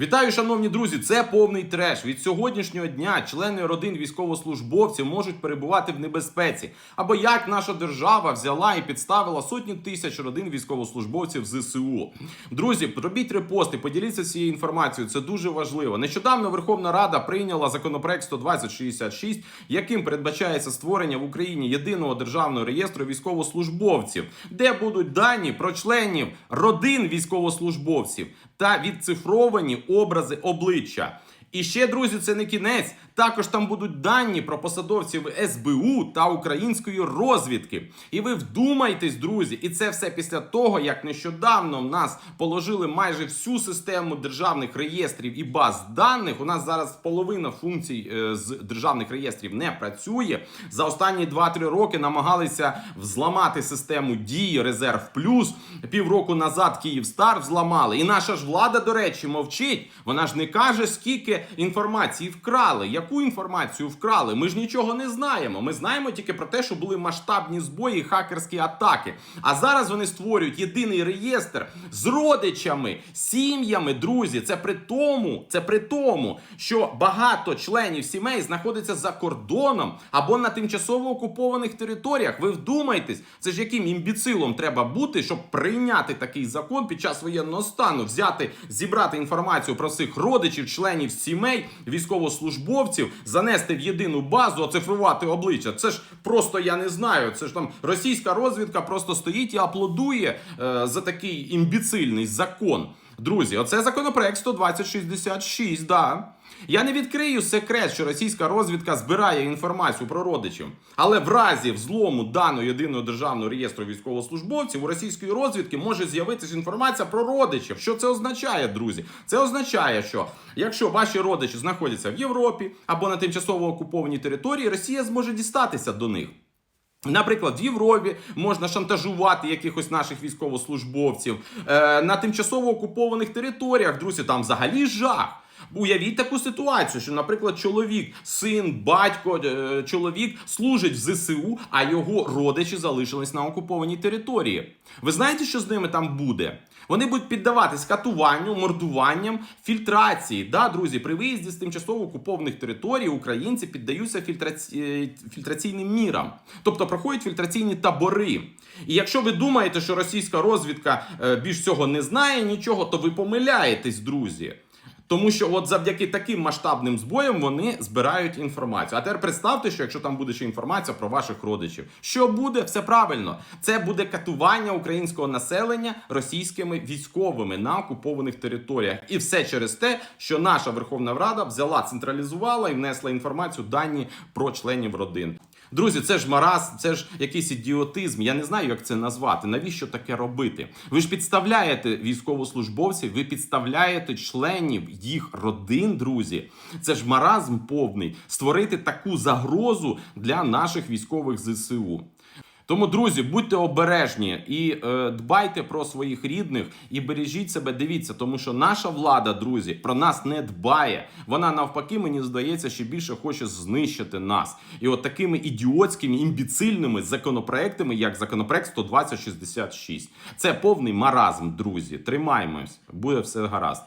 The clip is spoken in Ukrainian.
Вітаю, шановні друзі! Це повний треш. Від сьогоднішнього дня члени родин військовослужбовців можуть перебувати в небезпеці. Або як наша держава взяла і підставила сотні тисяч родин військовослужбовців ЗСУ. Друзі, робіть репости, поділіться цією інформацією. Це дуже важливо. Нещодавно Верховна Рада прийняла законопроект 12066, яким передбачається створення в Україні єдиного державного реєстру військовослужбовців, де будуть дані про членів родин військовослужбовців та відцифровані образи обличчя. І ще, друзі, це не кінець. Також там будуть дані про посадовців СБУ та української розвідки. І ви вдумайтесь, друзі, і це все після того, як нещодавно в нас положили майже всю систему державних реєстрів і баз даних. У нас зараз половина функцій е, з державних реєстрів не працює. За останні 2-3 роки намагалися взламати систему дії резерв плюс. Півроку назад Київстар взламали. І наша ж влада, до речі, мовчить. Вона ж не каже, скільки інформації вкрали. Яку інформацію вкрали? Ми ж нічого не знаємо. Ми знаємо тільки про те, що були масштабні збої, і хакерські атаки. А зараз вони створюють єдиний реєстр з родичами, сім'ями, друзі. Це при тому, це при тому, що багато членів сімей знаходяться за кордоном або на тимчасово окупованих територіях. Ви вдумайтесь, це ж яким імбіцилом треба бути, щоб прийняти такий закон під час воєнного стану, взяти, зібрати інформацію про цих родичів, членів сімей, військовослужбовців, занести в єдину базу, оцифрувати обличчя. Це ж просто я не знаю. Це ж там російська розвідка просто стоїть і аплодує е, за такий імбіцильний закон. Друзі, оце законопроект 12066, да. Я не відкрию секрет, що російська розвідка збирає інформацію про родичів. Але в разі взлому даного єдиного державного реєстру військовослужбовців у російської розвідки може з'явитися інформація про родичів. Що це означає, друзі? Це означає, що якщо ваші родичі знаходяться в Європі або на тимчасово окупованій території, Росія зможе дістатися до них. Наприклад, в Європі можна шантажувати якихось наших військовослужбовців Е, на тимчасово окупованих територіях. Друзі, там взагалі жах. Уявіть таку ситуацію, що, наприклад, чоловік, син, батько, е, чоловік служить в ЗСУ, а його родичі залишились на окупованій території. Ви знаєте, що з ними там буде? Вони будуть піддаватись катуванню, мордуванням, фільтрації. Да, друзі, при виїзді з тимчасово окупованих територій українці піддаються фільтраці... е, фільтраційним мірам, тобто проходять фільтраційні табори. І якщо ви думаєте, що російська розвідка е, більш цього не знає нічого, то ви помиляєтесь, друзі. Тому що от завдяки таким масштабним збоям вони збирають інформацію. А тепер представте, що якщо там буде ще інформація про ваших родичів, що буде все правильно. Це буде катування українського населення російськими військовими на окупованих територіях, і все через те, що наша Верховна Рада взяла, централізувала і внесла інформацію дані про членів родин. Друзі, це ж мараз, це ж якийсь ідіотизм. Я не знаю, як це назвати. Навіщо таке робити? Ви ж підставляєте військовослужбовців, ви підставляєте членів їх родин, друзі. Це ж маразм повний створити таку загрозу для наших військових ЗСУ. Тому, друзі, будьте обережні і е, дбайте про своїх рідних і бережіть себе. Дивіться, тому що наша влада, друзі, про нас не дбає. Вона навпаки, мені здається, ще більше хоче знищити нас. І от такими ідіотськими імбіцильними законопроектами, як законопроект 12066. Це повний маразм, друзі. Тримаймось, буде все гаразд.